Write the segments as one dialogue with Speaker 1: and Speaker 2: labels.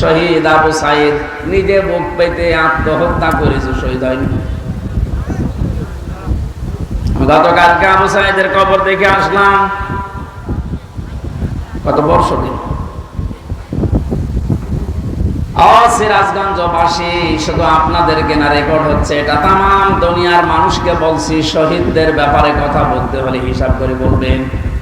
Speaker 1: শহীদ আবু সাইদ, নিজে বুক পেতে আত্মহত্যা করেছে শহীদ হয়নি। গতকালকে আবু সাইদের কবর দেখে আসলাম, কত বর্ষ দিন। সিরাজগঞ্জবাসী শুধু আপনাদেরকে না রেকর্ড হচ্ছে, এটা দুনিয়ার মানুষকে বলছি, শহীদদের ব্যাপারে কথা বলতে হলে হিসাব করে বলবেন।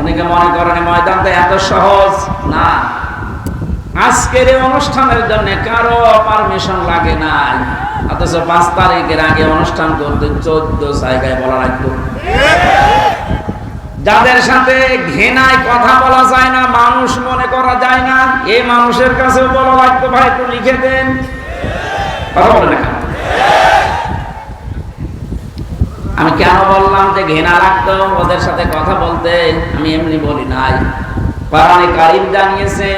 Speaker 1: অনেকে মনে করেন ময়দানটা এত সহজ? না। আজকের এই অনুষ্ঠানের জন্য কারও পারমিশন লাগে না অথচ পাঁচ তারিখের আগে অনুষ্ঠান করতে চোদ্দ জায়গায় বলা লাগতো যাদের সাথে ঘেনায় কথা বলা যায় না, মানুষ মনে করা যায় না এই মানুষের কাছে বলা লাগতো ভাই, একটু লিখে দেন। কথা বলে না আমি কেন বললাম যে ঘৃণা লাগতো ওদের সাথে কথা বলতে আমি এমনি বলি নাই। কোরআনে কারিম জানিয়েছে,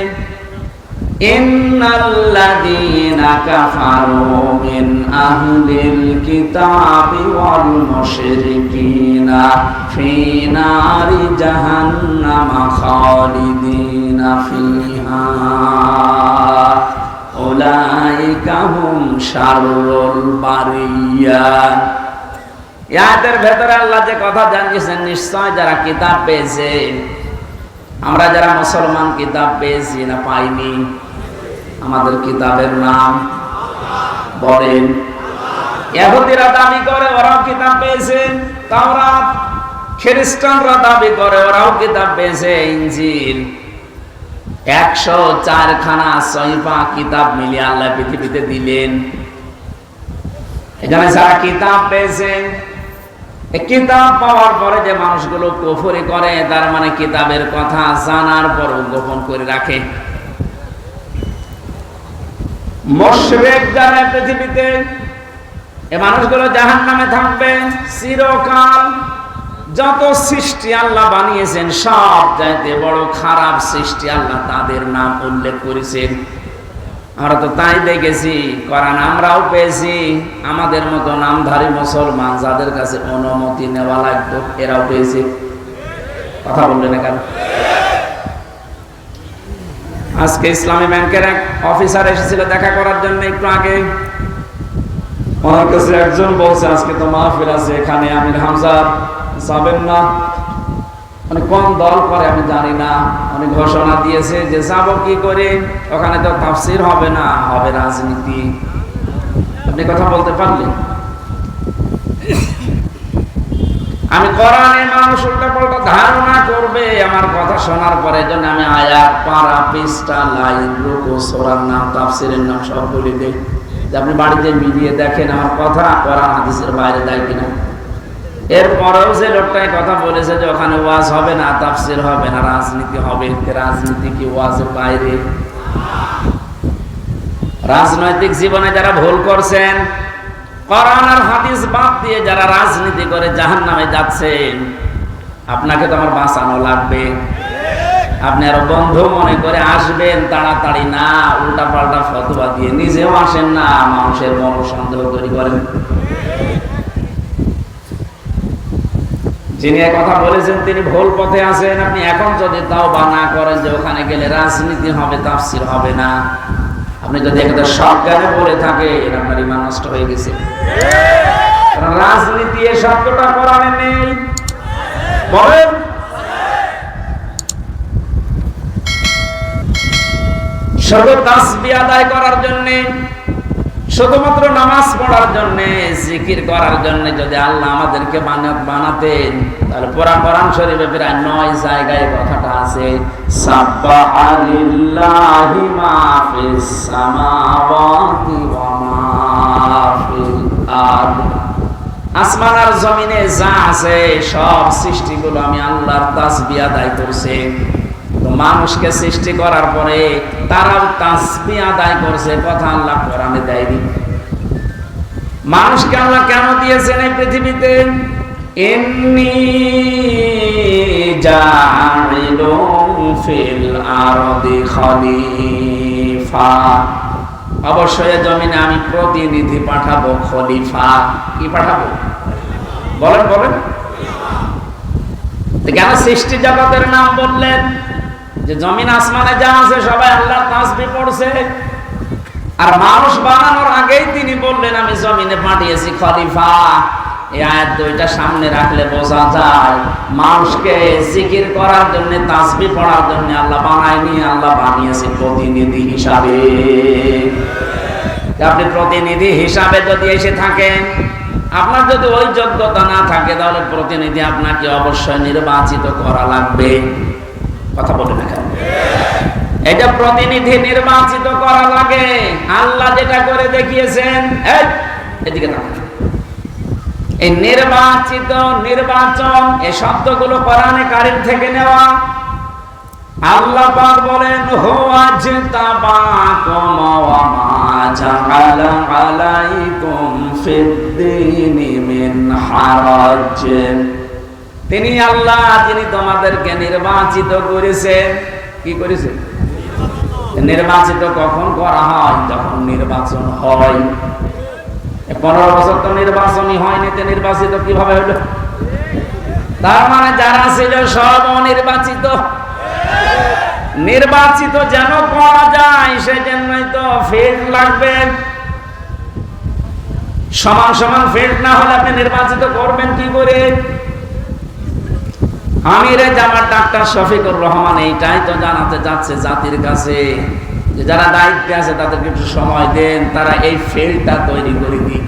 Speaker 1: ইন্নাল্লাযীনা বারিয়া। ইয়াদের ভেতরে আল্লাহ যে কথা জানিয়েছেন, নিশ্চয় যারা কিতাব পেয়েছে, আমরা যারা মুসলমান কিতাব পেয়েছি না পাইনি, আমাদের কিতাবের নাম বলেন। দাবি করে, ওরাও কিতাব পেয়েছে তাওরা খ্রিস্টানরা দাবি করে, ওরাও কিতাব পেয়েছে একশো চারখানা সহিফা কিতাব মিলিয়ে আল্লাহ পৃথিবীতে দিলেন। এখানে যারা কিতাব পেয়েছে কিতাব পাওয়ার পরে যে মানুষগুলো কুফরি করে, তার মানে কিতাবের কথা জানার পরও গোপন করে রাখে। পৃথিবীতে, এ মানুষগুলো জাহান নামে থাকবে, চিরকাল যত সৃষ্টি আল্লাহ বানিয়েছেন, সব চাইতে বড় খারাপ সৃষ্টি আল্লাহ তাদের নাম উল্লেখ করেছেন। আমরা তো তাই দেখেছি, করান আমরাও পেয়েছি। আমাদের মতো নামধারী মুসলমান যাদের কাছে অনুমতি নেওয়া লাগতো, এরাও পেয়েছে। কথা বললেন কেন? আজকে ইসলামী ব্যাংকের এক অফিসার এসেছিল দেখা করার জন্য একটু আগে। ওনার কাছে একজন বলছে, আজকে তো মাহফিল আছে, এখানে আমির হামজা যাবেন না। মানে কোন দল করে, আমি জানি না। উনি ঘোষণা দিয়েছে যে যাব কি করে, ওখানে তো তাফসির হবে না, হবে রাজনীতি। আপনি কথা বলতে পারলেন? আমি কোরআনে মানুষ উল্টা পাল্টা ধারণা করবে, আমার কথা শোনার পরে জন্য আমি আয়াত, পারা, পৃষ্ঠা, লাইন, রুকু, সোরার নাম, তাফসিরের নাম সব বলে দেই আপনি বাড়িতে মিলিয়ে দেখেন আমার কথা, কোরআন, হাদিসের বাইরে দেয় কিনা। এরপরেও যে লোকটাই কথা বলেছে যে ওখানে ওয়াজ হবে না, তাফসির হবে না, রাজনীতি হবে রাজনীতি কি ওয়াজের বাইরে? রাজনৈতিক জীবনে যারা ভুল করছেন, কোরআন আর হাদিস বাদ দিয়ে যারা রাজনীতি করে জাহান নামে যাচ্ছেন, আপনাকে তো আমার বাঁচানো লাগবে। আপনি আরও বন্ধু মনে করে আসবেন, তাড়াতাড়ি না উল্টা পাল্টা ফতোয়া দিয়ে নিজেও আসেন না, মানুষের মন সন্দেহ তৈরি করেন। যিনি কথা বলেছেন, তিনি ভুল পথে আছেন। আপনি এখন যদি তাও বা না করেন যে ওখানে গেলে রাজনীতি হবে, তাফসির হবে না। আপনি যদি একটা সজ্ঞানে বলে থাকেন আপনার ইমান নষ্ট হয়ে গেছে। রাজনীতি এ শব্দটা কোরআনে নেই। বলেন। শুধু তাসবি আদায় করার জন্যে শুধুমাত্র নামাজ পড়ার জন্য, জিকির করার জন্য যদি আল্লাহ আমাদেরকে বানাতেন, তাহলে পুরা কোরআন শরীফে প্রায় নয় জায়গায় কথাটা আছে আসমান জমিনে যা আছে, সব সৃষ্টিগুলো আমি আল্লাহর তাসবিহ আদায় করছে। মানুষকে সৃষ্টি করার পরে তারাও তাসবি আদায় করছে, কথা আল্লাহ কোরআনে দেয়নি। মানুষকে আল্লাহ কেন দিয়েছেন এই পৃথিবীতে? এমনি অবশ্যই জমিনে আমি প্রতিনিধি পাঠাবো খলিফা। কি পাঠাবো? বলেন বলেন। কেন সৃষ্টি জগতের নাম বললেন? যে জমিন আসমানে যা আছে সবাই আল্লাহ তাসবি পড়ছে। আর মানুষ বানানোর আগেই তিনি বললেন, আমি জমিনে পাঠিয়েছি খলিফা। এই আয়াত দুইটা সামনে রাখলে বোঝা যায়, মানুষকে জিকির করার জন্য, তাসবি পড়ার জন্য আল্লাহ বানায়নি, আল্লাহ বানিয়েছে প্রতিনিধি হিসাবে। আপনি প্রতিনিধি হিসাবে যদি এসে থাকেন, আপনার যদি ওই যোগ্যতা না থাকে, তাহলে প্রতিনিধি আপনাকে অবশ্যই নির্বাচিত করা লাগবে। কথা বলে না কেন এটা প্রতিনিধি নির্বাচিত করা লাগে আল্লাহ যেটা করে দেখিয়েছেন এদিকে। এই নির্বাচিত নির্বাচন, এই শব্দগুলো কোরআনে কারিম থেকে নেওয়া। আল্লাহ পাক বলেন, হুয়া জিতাবাকুম ওয়া মা জাআলা আলাইকুম ফিদ-দীনি মিন হারাজ। তিনি আল্লাহ, যিনি তোমাদেরকে নির্বাচিত করেছেন কি করেছেন নির্বাচিত কখন করা হয়? যখন নির্বাচন হয়। পনেরো বছর তো নির্বাচনই হয়নি, তো নির্বাচিত কীভাবে হলো? তার মানে যারা ছিল সব অনির্বাচিত। নির্বাচিত যেন করা যায়, সেজন্যই তো ফিল্ড লাগবে। সমান সমান ফিল্ড না হলে আপনি নির্বাচিত করবেন কি করে? আমিরে জামার ডাক্তার শফিকুর রহমান এইটাই তো জানাতে যাচ্ছে জাতির কাছে যারা দায়িত্বে আছে তাদেরকে একটু সময় দেন, তারা এই ফিল্ডটা তৈরি করে দিক।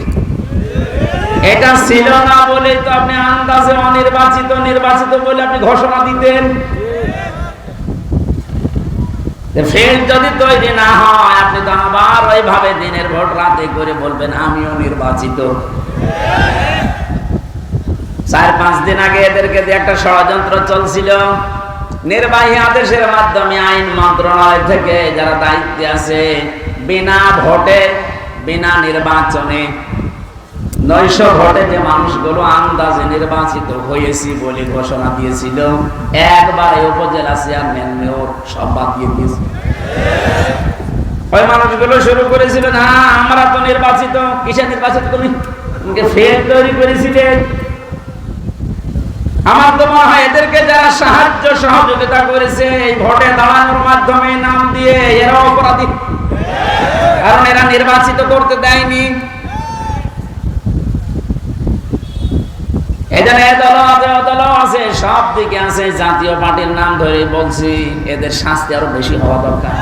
Speaker 1: এটা ছিল না বলেই তো আপনি আন্দাজে অনির্বাচিত, নির্বাচিত বলে আপনি ঘোষণা দিতেন। ফিল্ড যদি তৈরি না হয়, আপনি তো আবার ওইভাবে দিনের ভোট রাতে করে বলবেন, আমিও নির্বাচিত। চার পাঁচ দিন আগে এদেরকে একটা ষড়যন্ত্র চলছিল। নির্বাহী আদেশের মাধ্যমে আইন মন্ত্রণালয় থেকে যারা দায়িত্বে আছে, বিনা ভোটে, বিনা নির্বাচনে নৈশ ভোটে যে মানুষগুলো আন্দাজে নির্বাচিত হয়েছি বলে ঘোষণা দিয়েছিল, একবারে উপজেলা চেয়ারম্যান মেয়র দিয়ে দিয়েছে। ওই মানুষগুলো শুরু করেছিল, না, আমরা তো নির্বাচিত কিসে নির্বাচিত তুমি? ফের তৈরি করেছিলেন আমার তো মনে হয় এদেরকে যারা সাহায্য সহযোগিতা করেছে, এই ভোটে দাঁড়ানোর মাধ্যমে নাম দিয়ে এরা অপরাধী। কারণ এরা নির্বাচিত করতে দেয়নি। এখানে দল আছে দল আছে, সব দিকে আছে, জাতীয় পার্টির নাম ধরে বলছি, এদের শাস্তি আরও বেশি হওয়া দরকার।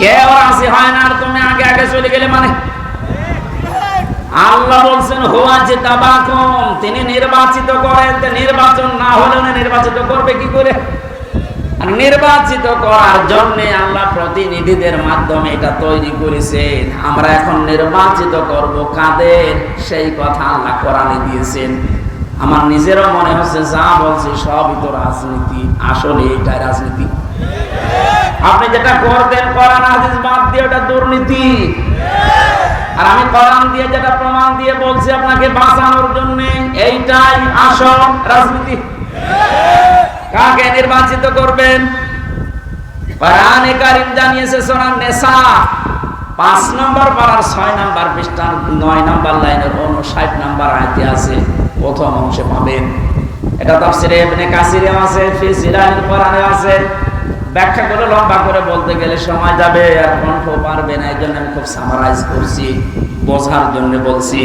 Speaker 1: কেউ রাজি হয় না আর তুমি আগে আগে চলে গেলে মানে আল্লাহ বলছেন, হোয়া যে তাবাকুম তিনি নির্বাচিত করেন। নির্বাচন না হলে উনি নির্বাচিত করবে কি করে? নির্বাচিত করার জন্য আল্লাহ প্রতিনিধিদের মাধ্যমে এটা তৈরি করেছেন। আমরা এখন নির্বাচিত করব কাদের? সেই কথা আল্লাহ কোরআনে দিয়েছেন। আমার নিজেরও মনে হচ্ছে, যা বলছে সবই তো রাজনীতি। আসলে এটা রাজনীতি। আপনি যেটা করতেন কোরআন, হাদিস বাদ দিয়ে ওটা দুর্নীতি। আর আমি কোরআন দিয়ে যেটা প্রমাণ দিয়ে বলছি আপনাকে বাঁচানোর জন্য, এইটাই আসল রাজনীতি। কাকে নির্বাচিত করবেন? কোরআনে জানিয়েছে নেশা পাঁচ নম্বর পাড়ার ছয় নম্বর পৃষ্ঠার নয় নম্বর লাইনের ষাট নম্বর আয়তে আছে, প্রথম অংশে পাবেন। এটা তাফসিরে ইবনে কাসিরে আছে, ফি কোরআনে আছে। ব্যাখ্যা করে, লম্বা করে বলতে গেলে সময় যাবে, আর কণ্ঠ পারবে না এই জন্য আমি খুব সামারাইজ করছি, বোঝার জন্য বলছি।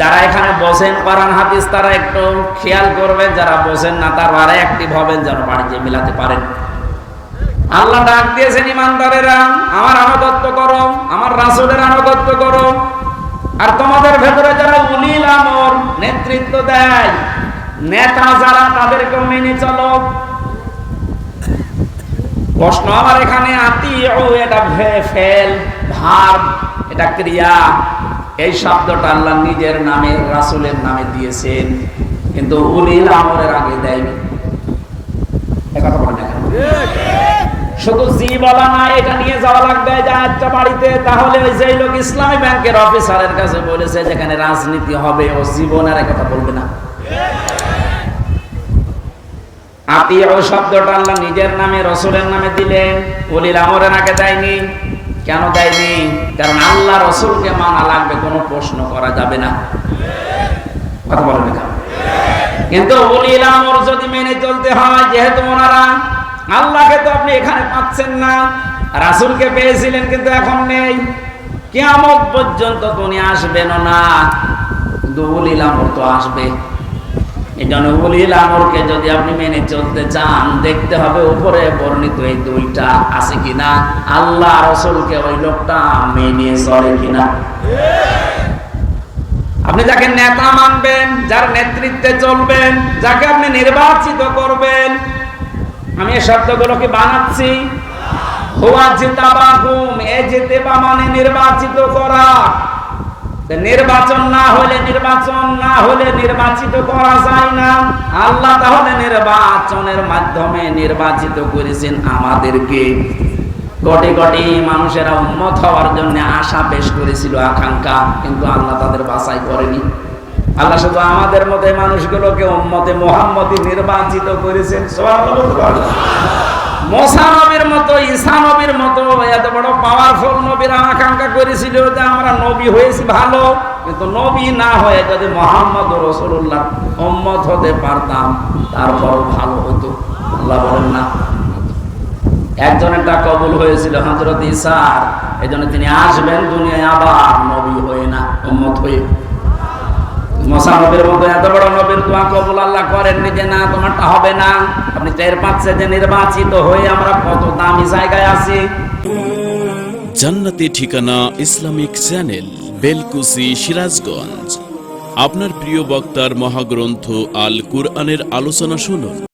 Speaker 1: যারা এখানে বসেন, কোরআন, হাদিস, তারা একটু খেয়াল করবেন, যারা বসেন না, তারা অ্যাক্টিভ হবেন যেন বাড়িতে মিলাতে পারেন। আল্লাহ ডাক দিয়েছেন, ইমানদারেরা, আমার আনুগত্য করো, আমার রাসূলের আনুগত্য করো। আর তোমাদের ভেতরে যারা উলিল আমর নেতৃত্ব দেয়, নেতা যারা তাদেরকে মেনে চলো। প্রশ্ন আমার এখানে আতি ও এটা ফেল, ভার, এটা ক্রিয়া? এই শব্দটা আল্লাহ নিজের নামে, রাসূলের নামে দিয়েছেন, কিন্তু উলিল আমরের আগে দেয়নি। কথা এখন শুধু না, এটা নিয়ে যাওয়া লাগবে একটা বাড়িতে। তাহলে ওই যে লোক ইসলামী ব্যাংকের অফিসারের কাছে বলেছে যেখানে রাজনীতি হবে, ও জীবনের কথা বলবে না। শব্দটা আল্লাহ নিজের নামে, রসুলের নামে দিলেন দেয়নি। কেন দেয়নি? কারণ আল্লাহ রসুলকে মানা লাগবে, কোনো প্রশ্ন করা যাবে না। কথা বলবে না কিন্তু অলিল যদি মেনে চলতে হয়, যেহেতু ওনারা আল্লাহকে তো আপনি এখানে পাচ্ছেন না, রাসুলকে পেয়েছিলেন কিন্তু এখন নেই। কেমন পর্যন্ত তুমি আসবেন না অলিল আমর তো আসবে। এই জন্য উলিল আমরকে যদি আপনি মেনে চলতে চান, দেখতে হবে উপরে বর্ণিত এই দুইটা আছে কিনা। আল্লাহ রসুলকে ওই লোকটা মেনে চলে কিনা। আপনি যাকে নেতা মানবেন, যার নেতৃত্বে চলবেন, যাকে আপনি নির্বাচিত করবেন আমি এই শব্দগুলোকে বানাচ্ছি। হুয়া জিতাবাকুম এ জিতেবা মানে নির্বাচিত করা। নির্বাচন না হলে নির্বাচন, না হলে নির্বাচিত করা যায় না। আল্লাহ তাহলে নির্বাচনের মাধ্যমে নির্বাচিত করেছেন আমাদেরকে। কোটি কোটি মানুষেরা উন্মত হওয়ার জন্য আশা পেশ করেছিল, আকাঙ্ক্ষা, কিন্তু আল্লাহ তাদের বাছাই করেনি। আল্লাহ শুধু আমাদের মধ্যে মানুষগুলোকে উম্মতে মোহাম্মদী নির্বাচিত করেছেন। মতো মতো ভালো হতে একজনেরটা কবুল হয়েছিল হজরত ইসার এই জন্য তিনি আসবেন দুনিয়ায় আবার নবী হয়ে না, উম্মত হয়ে। নবীর মতো এত বড় নবীর কবুল আল্লাহ করেন নিজে না, তোমারটা হবে না। আপনি যে নির্বাচিত হয়ে আমরা কত দামি জায়গায় আছি।
Speaker 2: জান্নাতি ঠিকানা ইসলামিক চ্যানেল, বেলকুসি, সিরাজগঞ্জ। আপনার প্রিয় বক্তার মহাগ্রন্থ আল কুরআনের আলোচনা শুনুন।